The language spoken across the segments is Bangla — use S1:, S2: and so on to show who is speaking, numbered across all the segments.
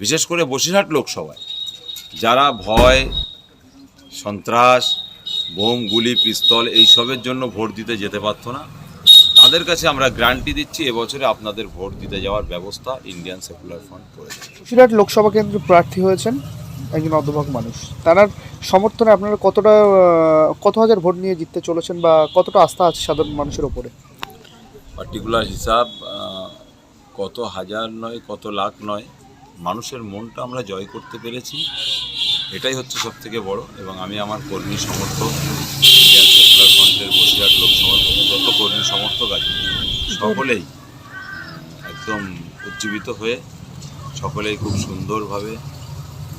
S1: বিশেষ করে বসিরহাট লোকসভায় যারা ভয় সন্ত্রাস বোম গুলি পিস্তল এইসবের জন্য ভোট দিতে যেতে পারতো না তাদের কাছে আমরা গ্যারান্টি দিচ্ছি এবছরে আপনাদের ভোট দিতে যাওয়ার ব্যবস্থা ইন্ডিয়ান সেকুলার ফান্ড করেছে
S2: বসিরহাট লোকসভা কেন্দ্রে প্রার্থী হয়েছেন একজন অধ্যভক মানুষ। তার সমর্থনে আপনারা কতটা কত হাজার ভোট নিয়ে জিততে চলেছেন বা কতটা আস্থা আছে সাধারণ মানুষের ওপরে?
S1: পার্টিকুলার হিসাব কত হাজার নয় কত লাখ নয় মানুষের মনটা আমরা জয় করতে পেরেছি। এটাই হচ্ছে সব থেকে বড় এবং আমি আমার কর্মী সমর্থক ইন্ডিয়ান সেকুলার ফ্রন্টের বসিরহাট লোকসভার যত কর্মী সমর্থক আছে, সকলেই একদম উজ্জীবিত হয়ে সকলেই খুব সুন্দরভাবে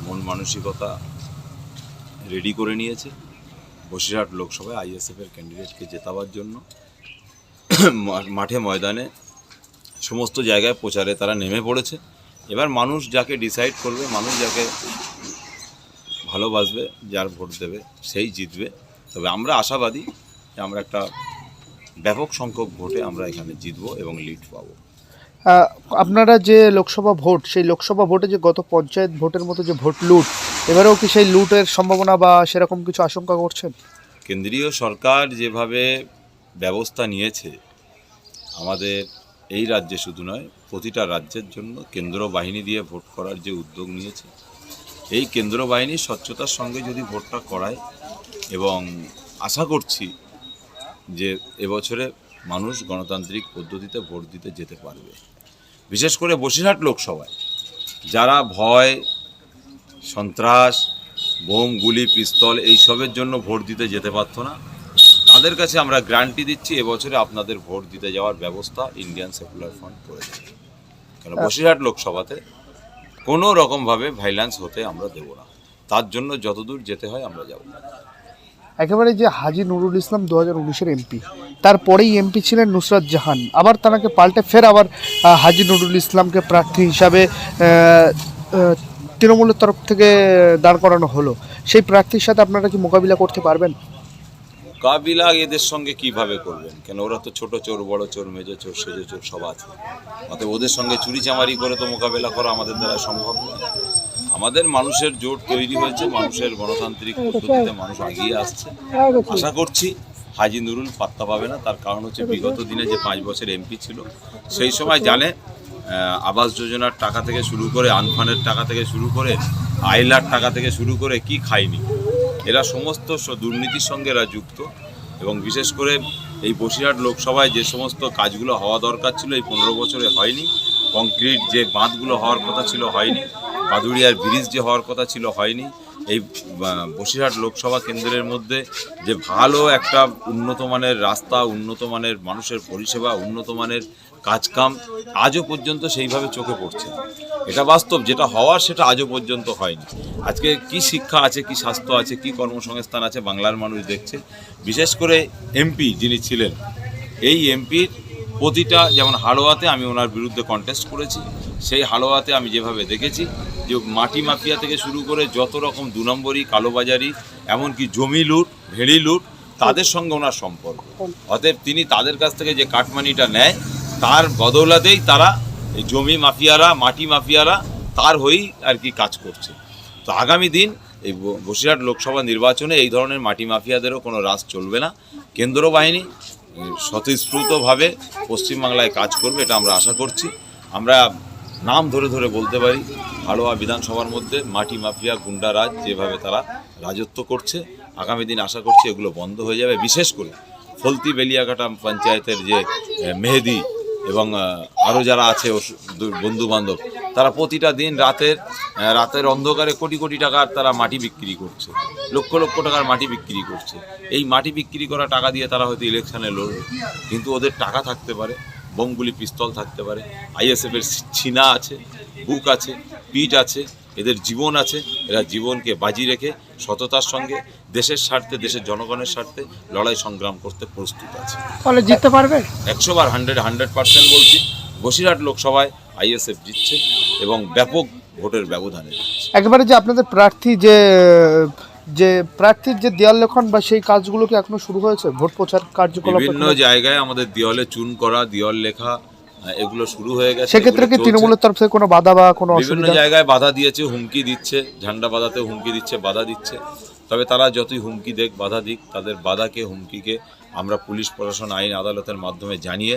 S1: মন মানসিকতা রেডি করে নিয়েছে। বসিরহাট লোকসভায় আইএসএফের ক্যান্ডিডেটকে জেতাবার জন্য মাঠে ময়দানে সমস্ত জায়গায় প্রচারে তারা নেমে পড়েছে। এবার মানুষ যাকে ডিসাইড করবে মানুষ যাকে ভালোবাসবে যার ভোট দেবে সেই জিতবে। তবে আমরা আশাবাদী যে আমরা একটা ব্যাপক সংখ্যক ভোটে আমরা এখানে জিতবো এবং লিড পাবো।
S2: আপনারা যে লোকসভা ভোট সেই লোকসভা ভোটে যে গত পঞ্চায়েত ভোটের মতো যে ভোট লুট এবারেও কি সেই লুটের সম্ভাবনা বা সেরকম কিছু আশঙ্কা করছেন?
S1: কেন্দ্রীয় সরকার যেভাবে ব্যবস্থা নিয়েছে আমাদের এই রাজ্যে শুধু নয়, প্রতিটা রাজ্যের জন্য কেন্দ্র বাহিনী দিয়ে ভোট করার যে উদ্যোগ নিয়েছে, এই কেন্দ্র বাহিনী স্বচ্ছতার সঙ্গে যদি ভোটটা করায় এবং আশা করছি যে এবছরে মানুষ গণতান্ত্রিক পদ্ধতিতে ভোট দিতে যেতে পারবে। বিশেষ করে বসিরহাট লোকসভায় যারা ভয়, সন্ত্রাস, বোম, গুলি, পিস্তল এইসবের জন্য ভোট দিতে যেতে পারতো না তাদের কাছে আমরা গ্যারান্টি দিচ্ছি এবছরে আপনাদের ভোট দিতে যাওয়ার ব্যবস্থা ইন্ডিয়ান সেকুলার ফান্ড করেছে কেন? বসিরহাট লোকসভাতে কোনো রকমভাবে ভাইলেন্স হতে আমরা দেব না। তার জন্য যতদূর যেতে হয় আমরা যাব।
S2: একেবারে যে হাজি নুরুল ইসলাম দু হাজার উনিশের এমপি তারপরেই এমপি ছিলেন নুসরাত জাহান। আবার তাকে পাল্টে ফের আবার হাজি নুরুল ইসলামকে প্রার্থী হিসাবে তৃণমূলের তরফ থেকে দাঁড় করানো হলো। সেই প্রার্থীর সাথে আপনারা কি মোকাবিলা করতে পারবেন?
S1: মোকাবিলা এদের সঙ্গে কীভাবে করবেন? কেন ওরা তো ছোট চোর, বড় চোর, মেজো চোর, সেজো চোর, সব আছে। অতএব ওদের সঙ্গে চুরি চামারি করে তো মোকাবেলা করা আমাদের দ্বারা সম্ভব নয়। আমাদের মানুষের জোট তৈরি হয়েছে, মানুষের গণতান্ত্রিক পদ্ধতিতে মানুষ এগিয়ে আসছে। আশা করছি হাজি নুরুল পাত্তা পাবে না। তার কারণ হচ্ছে বিগত দিনে যে পাঁচ বছর এমপি ছিল, সেই সময় জানে আবাস যোজনার টাকা থেকে শুরু করে, আনফানের টাকা থেকে শুরু করে আইলার টাকা থেকে শুরু করে কি খায়নি। এরা সমস্ত দুর্নীতির সঙ্গে এরা যুক্ত। এবং বিশেষ করে এই বসিরহাট লোকসভায় যে সমস্ত কাজগুলো হওয়া দরকার ছিল, এই পনেরো বছরে হয়নি। কংক্রিট যে বাঁধগুলো হওয়ার কথা ছিল, হয়নি। বাদুড়িয়ার ব্রিজ যে হওয়ার কথা ছিল, হয়নি। এই বসিরহাট লোকসভা কেন্দ্রের মধ্যে যে ভালো একটা উন্নত মানের রাস্তা উন্নত মানের মানুষের পরিষেবা উন্নত মানের কাজকাম আজও পর্যন্ত সেইভাবে চোখে পড়ছে এটা বাস্তব, যেটা হওয়ার সেটা আজও পর্যন্ত হয়নি। আজকে কি শিক্ষা আছে, কি স্বাস্থ্য আছে, কি কর্মসংস্থান আছে বাংলার মানুষ দেখছে। বিশেষ করে এমপি যিনি ছিলেন, এই এমপির প্রতিটা যেমন হাড়োয়াতে আমি ওনার বিরুদ্ধে কন্টেস্ট করেছি, সেই হাড়োয়াতে আমি যেভাবে দেখেছি যে মাটি মাফিয়া থেকে শুরু করে যত রকম দু নম্বরই কালোবাজারি, এমনকি জমি লুট, ভেড়ি লুট, তাদের সঙ্গে ওনার সম্পর্ক। অতএব তিনি তাদের কাছ থেকে যে কাটমানিটা নেয় তার বদৌলাতেই তারা এই জমি মাফিয়ারা, মাটি মাফিয়ারা তার হয়েই আর কি কাজ করছে। তো আগামী দিন এই বসিরহাট লোকসভা নির্বাচনে এই ধরনের মাটি মাফিয়াদেরও কোনো রাজ চলবে না। কেন্দ্র বাহিনী স্বতঃস্ফূর্তভাবে পশ্চিমবাংলায় কাজ করবে এটা আমরা আশা করছি। আমরা নাম ধরে ধরে বলতে পারি, হাড়োয়া বিধানসভার মধ্যে মাটি মাফিয়া গুন্ডারাজ যেভাবে তারা রাজত্ব করছে, আগামী দিন আশা করছি এগুলো বন্ধ হয়ে যাবে। বিশেষ করে ফলতি বেলিয়াঘাটা পঞ্চায়েতের যে মেহেদি এবং আরও যারা আছে বন্ধু বান্ধব তারা প্রতিটা দিন রাতের রাতের অন্ধকারে কোটি কোটি টাকার তারা মাটি বিক্রি করছে। লক্ষ লক্ষ টাকার মাটি বিক্রি করছে। এই মাটি বিক্রি করা টাকা দিয়ে তারা হয়তো ইলেকশনে লড়বে কিন্তু ওদের টাকা থাকতে পারে, বোমগুলি পিস্তল থাকতে পারে, আইএসএফের ছিনা আছে, বুক আছে, পিঠ আছে, এদের জীবন আছে, এরা জীবনকে বাজি রেখে সততার সঙ্গে দেশের স্বার্থে দেশের জনগণের স্বার্থে লড়াই সংগ্রাম করতে প্রস্তুত আছে।
S2: ফলে জিততে পারবে?
S1: একশো বার হান্ড্রেড হান্ড্রেড পার্সেন্ট বলছি বসিরহাট লোকসভায় আইএসএফ জিতছে এবং ব্যাপক ভোটের ব্যবধানে।
S2: একেবারে যে আপনাদের প্রার্থী যে যে প্রার্থীর যে দেয়াল লেখন বা সেই কাজগুলো কি এখনও শুরু হয়েছে? ভোট প্রচার কার্যকলাপ
S1: বিভিন্ন জায়গায় আমাদের দেওয়ালে চুন করা দেওয়াল লেখা এগুলো শুরু হয়ে গেছে
S2: সেক্ষেত্রে কি তৃণমূলের তরফ থেকে কোনো বাধা বা কোনো
S1: বিভিন্ন জায়গায় বাধা দিয়েছে হুমকি দিচ্ছে ঝান্ডা বাঁধাতে হুমকি দিচ্ছে বাধা দিচ্ছে। তবে তারা যতই হুমকি দেখ বাধা দিক তাদের বাধাকে হুমকিকে আমরা পুলিশ প্রশাসন আইন আদালতের মাধ্যমে জানিয়ে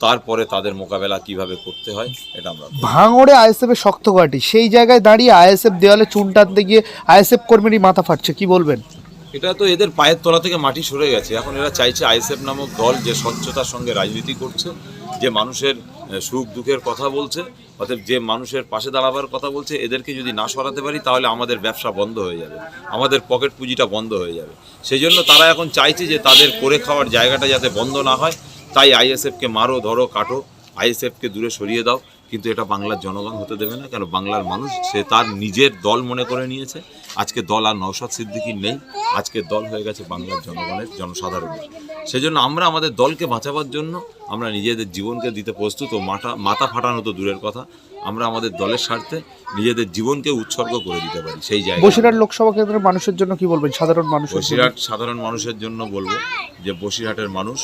S1: তারপরে তাদের মোকাবেলা কীভাবে করতে হয় এটা আমরা।
S2: ভাঙড়ে আইএসএফ এর শক্ত ঘাঁটি সেই জায়গায় দাঁড়িয়ে আইএসএফ দেওয়ালে চুন টানতে গিয়ে আইএসএফ কর্মীরই মাথা ফাটছে কি বলবেন?
S1: এটা তো এদের পায়ের তলা থেকে মাটি সরে গেছে এখন এরা চাইছে আইএসএফ নামক দল যে স্বচ্ছতার সঙ্গে রাজনীতি করছে যে মানুষের সুখ দুঃখের কথা বলছে অর্থাৎ যে মানুষের পাশে দাঁড়াবার কথা বলছে, এদেরকে যদি না সরাতে পারি, তাহলে আমাদের ব্যবসা বন্ধ হয়ে যাবে। আমাদের পকেট পুঁজিটা বন্ধ হয়ে যাবে। সেই জন্য তারা এখন চাইছে যে তাদের করে খাওয়ার জায়গাটা যাতে বন্ধ না হয়। তাই আইএসএফকে মারো, ধরো, কাটো। আইএসএফকে দূরে সরিয়ে দাও। কিন্তু এটা বাংলার জনগণ হতে দেবে না কেন বাংলার মানুষ সে তার নিজের দল মনে করে নিয়েছে। আজকে দল আর নৌসাদ সিদ্দিকির নেই আজকের দল হয়ে গেছে বাংলার জনগণের জনসাধারণের। সেজন্য আমরা আমাদের দলকে বাঁচাবার জন্য আমরা নিজেদের জীবনকে দিতে প্রস্তুত ও মাথা মাথা ফাটানো তো দূরের কথা আমরা আমাদের দলের স্বার্থে নিজেদের জীবনকে উৎসর্গ করে দিতে পারি সেই জায়গায়।
S2: বসিরহাট লোকসভা কেন্দ্রের মানুষের জন্য কি বলবেন? সাধারণ মানুষ
S1: বসিরহাট সাধারণ মানুষের জন্য বলব যে বসিরহাটের মানুষ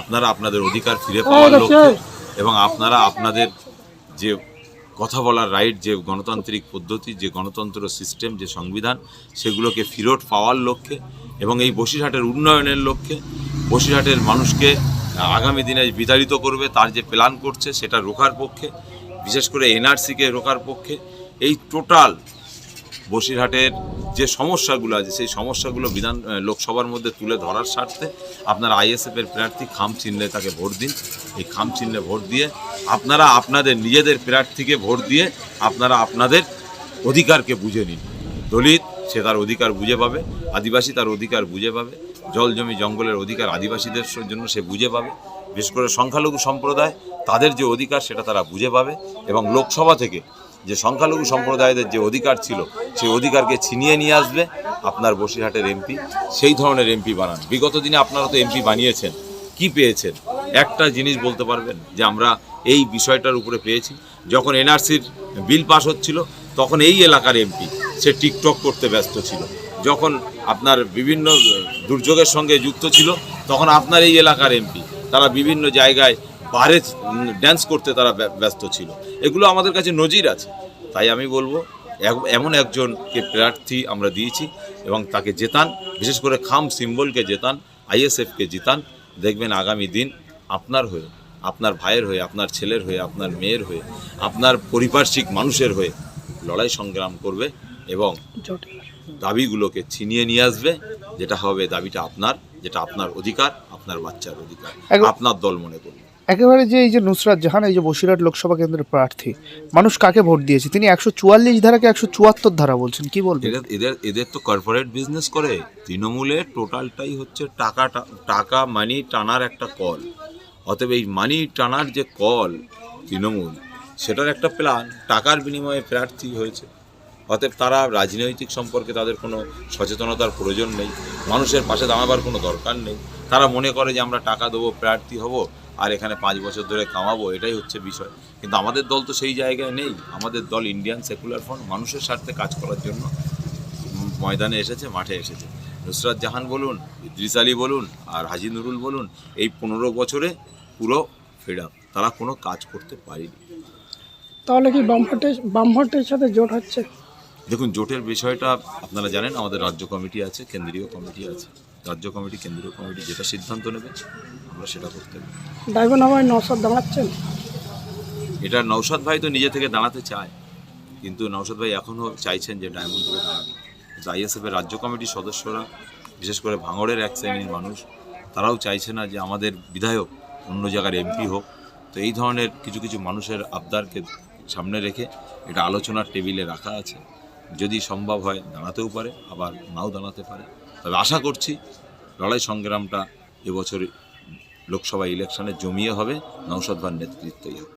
S1: আপনারা আপনাদের অধিকার ফিরে পাওয়ার লক্ষ্যে এবং আপনারা আপনাদের যে কথা বলার রাইট যে গণতান্ত্রিক পদ্ধতি, যে গণতন্ত্র সিস্টেম যে সংবিধান, সেগুলোকে ফিরত পাওয়ার লক্ষ্যে এবং এই বসিরহাটের উন্নয়নের লক্ষ্যে বসিরহাটের মানুষকে আগামী দিনে বিতাড়িত করবে, তার যে প্ল্যান করছে, সেটা রোকার পক্ষে, বিশেষ করে এনআরসিকে রোকার পক্ষে, এই টোটাল বসিরহাটের যে সমস্যাগুলো আছে, সেই সমস্যাগুলো বিধান লোকসভার মধ্যে তুলে ধরার স্বার্থে আপনারা আইএসএফ এর প্রার্থী খাম চিহ্নে তাকে ভোট দিন। এই খাম চিহ্নে ভোট দিয়ে আপনারা আপনাদের নিজেদের প্রার্থীকে ভোট দিয়ে আপনারা আপনাদের অধিকারকে বুঝে নিন। দলিত, সে তার অধিকার বুঝে পাবে, আদিবাসী তার অধিকার বুঝে পাবে, জল জমি জঙ্গলের অধিকার আদিবাসীদের জন্য সে বুঝে পাবে। বিশেষ করে সংখ্যালঘু সম্প্রদায়, তাদের যে অধিকার সেটা তারা বুঝে পাবে এবং লোকসভা থেকে যে সংখ্যালঘু সম্প্রদায়দের যে অধিকার ছিল, সেই অধিকারকে ছিনিয়ে নিয়ে আসবে আপনার বসিরহাটের এমপি। সেই ধরনের এমপি বানান। বিগত দিনে আপনারা তো এমপি বানিয়েছেন। কি পেয়েছেন? একটা জিনিস বলতে পারবেন যে, আমরা এই বিষয়টার উপরে পেয়েছি। যখন এনআরসির বিল পাস হচ্ছিল, তখন এই এলাকার এমপি, সে টিকটক করতে ব্যস্ত ছিল। যখন আপনার বিভিন্ন দুর্যোগের সঙ্গে যুক্ত ছিল, তখন আপনার এই এলাকার এমপি, তারা বিভিন্ন জায়গায় বারে ড্যান্স করতে তারা ব্য- ব্যস্ত ছিল। এগুলো আমাদের কাছে নজির আছে। তাই আমি বলব এমন একজনকে প্রার্থী আমরা দিয়েছি এবং তাকে জেতান বিশেষ করে খাম সিম্বলকে জেতান আইএসএফকে জিতান। দেখবেন আগামী দিন আপনার হয়ে আপনার ভাইয়ের হয়ে আপনার ছেলের হয়ে আপনার মেয়ের হয়ে আপনার পরিপার্শ্বিক মানুষের হয়ে লড়াই সংগ্রাম করবে এবং দাবিগুলোকে ছিনিয়ে নিয়ে আসবে যেটা হবে দাবিটা আপনার যেটা আপনার অধিকার আপনার বাচ্চার অধিকার আপনার দল মনে করবে।
S2: একেবারে যে এই যে নুসরাত জাহান, এই যে বসিরহাট লোকসভা কেন্দ্রের প্রার্থী, মানুষ কাকে ভোট দিয়েছে? তিনি একশো চুয়াল্লিশ ধারাকে একশো চুয়াত্তর ধারা বলছেন, কি বলবেন?
S1: এদের এদের তো কর্পোরেট বিজনেস করে তৃণমূলের টোটালটাই হচ্ছে টাকা টাকা মানি টানার একটা কল অতএব এই মানি টানার যে কল তৃণমূল, সেটার একটা প্ল্যান টাকার বিনিময়ে প্রার্থী হয়েছে। অতএব তারা রাজনৈতিক সম্পর্কে তাদের কোনো সচেতনতার প্রয়োজন নেই, মানুষের পাশে দাঁড়াবার কোনো দরকার নেই। তারা মনে করে যে আমরা টাকা দেবো, প্রার্থী হব আর এখানে পাঁচ বছর ধরে কামাবো এটাই হচ্ছে বিষয়। কিন্তু আমাদের দল তো সেই জায়গায় নেই। আমাদের দল ইন্ডিয়ান সেকুলার ফ্রন্ট মানুষের স্বার্থে কাজ করার জন্য ময়দানে এসেছে মাঠে এসেছে। নুসরাত জাহান বলুন ইদ্রিস আলী বলুন আর হাজি নুরুল বলুন এই পনেরো বছরে পুরো ফেড আপ তারা কোনো কাজ করতে পারেনি।
S3: তাহলে কি বামফ্রন্টের সাথে জোট হচ্ছে?
S1: দেখুন জোটের বিষয়টা আপনারা জানেন আমাদের রাজ্য কমিটি আছে কেন্দ্রীয় কমিটি আছে। রাজ্য কমিটি কেন্দ্রীয় কমিটি যেটা সিদ্ধান্ত নেবে আমরা সেটা করতে
S3: নসাদ দাঁড়াচ্ছেন?
S1: এটা নৌসাদ ভাই তো নিজে থেকে দাঁড়াতে চায় কিন্তু নৌসাদ ভাই এখনও চাইছেন যে ডায়মন্ড থেকে দাঁড়াবে। কিন্তু আইএসএফের রাজ্য কমিটির সদস্যরা বিশেষ করে ভাঙড়ের এক শ্রেণির মানুষ তারাও চাইছে না যে আমাদের বিধায়ক অন্য জায়গার এমপি হোক। তো এই ধরনের কিছু কিছু মানুষের আবদারকে সামনে রেখে এটা আলোচনার টেবিলে রাখা আছে। যদি সম্ভব হয় দাঁড়াতেও পারে আবার নাও দাঁড়াতে পারে। তবে আশা করছি লড়াই সংগ্রামটা এবছর লোকসভা ইলেকশনে জমিয়ে হবে নৌসদ ভার নেতৃত্বই হবে